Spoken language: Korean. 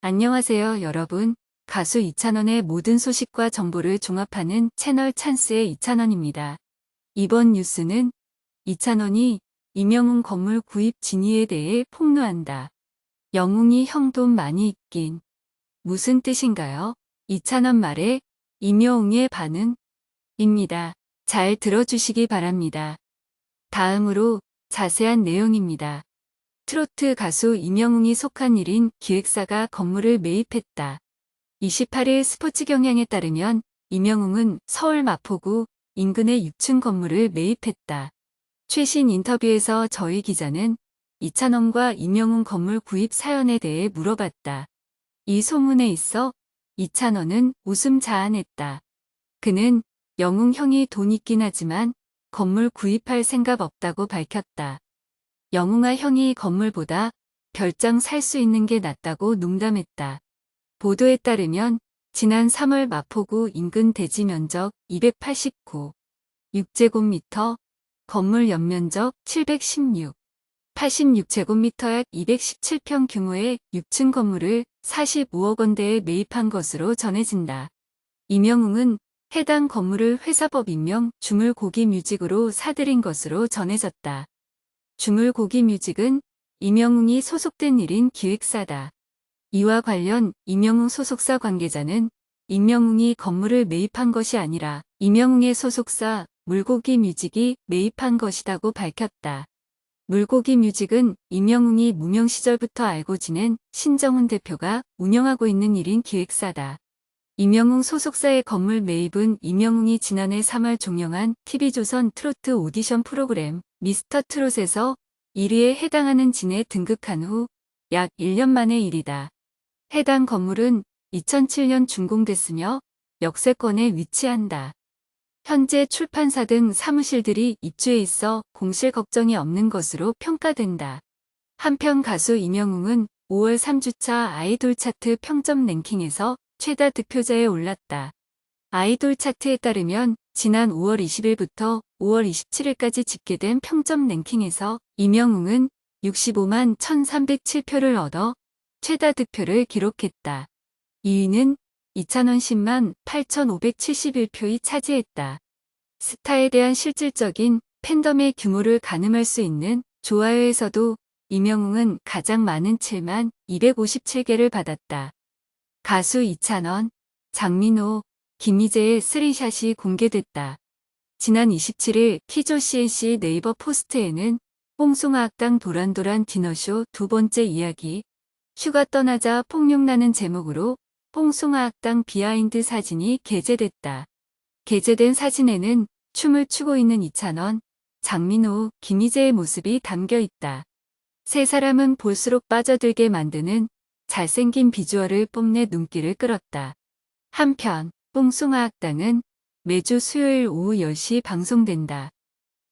안녕하세요, 여러분. 가수 이찬원의 모든 소식과 정보를 종합하는 채널 찬스의 이찬원입니다. 이번 뉴스는 이찬원이 이명웅 건물 구입 진위에 대해 폭로한다. 영웅이 형 돈 많이 있긴. 무슨 뜻인가요? 이찬원 말에 임여웅의 반응 입니다. 잘 들어주시기 바랍니다. 다음으로 자세한 내용입니다. 트로트 가수 임영웅이 속한 일인 기획사가 건물을 매입했다. 28일 스포츠 경향에 따르면 임영웅은 서울 마포구 인근의 6층 건물을 매입했다. 최신 인터뷰에서 저희 기자는 이찬원과 임영웅 건물 구입 사연에 대해 물어봤다. 이 소문에 있어 이찬원은 웃음 자아냈다. 그는 영웅 형이 돈 있긴 하지만 건물 구입할 생각 없다고 밝혔다. 영웅아 형이 건물보다 별장 살 수 있는 게 낫다고 농담했다. 보도에 따르면 지난 3월 마포구 인근 대지 면적 289, 6제곱미터, 건물 연면적 716, 86제곱미터 약 217평 규모의 6층 건물을 45억 원대에 매입한 것으로 전해진다. 이명웅은 해당 건물을 회사법 임명 주물고기 뮤직으로 사들인 것으로 전해졌다. 주물고기 뮤직은 이명웅이 소속된 일인 기획사다. 이와 관련 이명웅 소속사 관계자는 임명웅이 건물을 매입한 것이 아니라 이명웅의 소속사 물고기 뮤직이 매입한 것이라고 밝혔다. 물고기 뮤직은 임영웅이 무명 시절부터 알고 지낸 신정훈 대표가 운영하고 있는 일인 기획사다. 임영웅 소속사의 건물 매입은 임영웅이 지난해 3월 종영한 TV조선 트로트 오디션 프로그램 미스터 트롯에서 1위에 해당하는 진에 등극한 후 약 1년 만의 일이다. 해당 건물은 2007년 준공됐으며 역세권에 위치한다. 현재 출판사 등 사무실들이 입주해 있어 공실 걱정이 없는 것으로 평가된다. 한편 가수 임영웅은 5월 3주차 아이돌 차트 평점 랭킹에서 최다 득표자에 올랐다. 아이돌 차트에 따르면 지난 5월 20일부터 5월 27일까지 집계된 평점 랭킹에서 임영웅은 65만 1307표를 얻어 최다 득표를 기록했다. 2위는 이찬원 10만 8,571표이 차지했다. 스타에 대한 실질적인 팬덤의 규모를 가늠할 수 있는 좋아요에서도 이명웅은 가장 많은 7만 257개를 받았다. 가수 이찬원, 장민호, 김희재의 스리샷이 공개됐다. 지난 27일 키조 CNC 네이버 포스트에는 뽕송아학당 도란도란 디너쇼 두 번째 이야기 휴가 떠나자 폭력나는 제목으로 뽕송아학당 비하인드 사진이 게재됐다. 게재된 사진에는 춤을 추고 있는 이찬원, 장민호, 김희재의 모습이 담겨 있다. 세 사람은 볼수록 빠져들게 만드는 잘생긴 비주얼을 뽐내 눈길을 끌었다. 한편 뽕송아학당은 매주 수요일 오후 10시 방송된다.